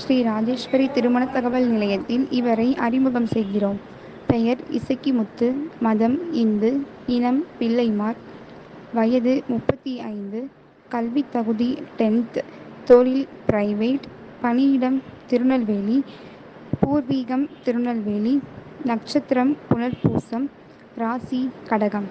ஸ்ரீ ராஜேஸ்வரி திருமண தகவல் நிலையத்தில் இவரை அறிமுகம் செய்கிறோம். பெயர் இசக்கிமுத்து மதம் இந்து இனம் பிள்ளைமார் வயது முப்பத்தி ஐந்து கல்வி தகுதி டென்த் தொழில் பிரைவேட் பணியிடம் திருநெல்வேலி பூர்வீகம் திருநெல்வேலி நட்சத்திரம் புனர்பூசம் ராசி கடகம்.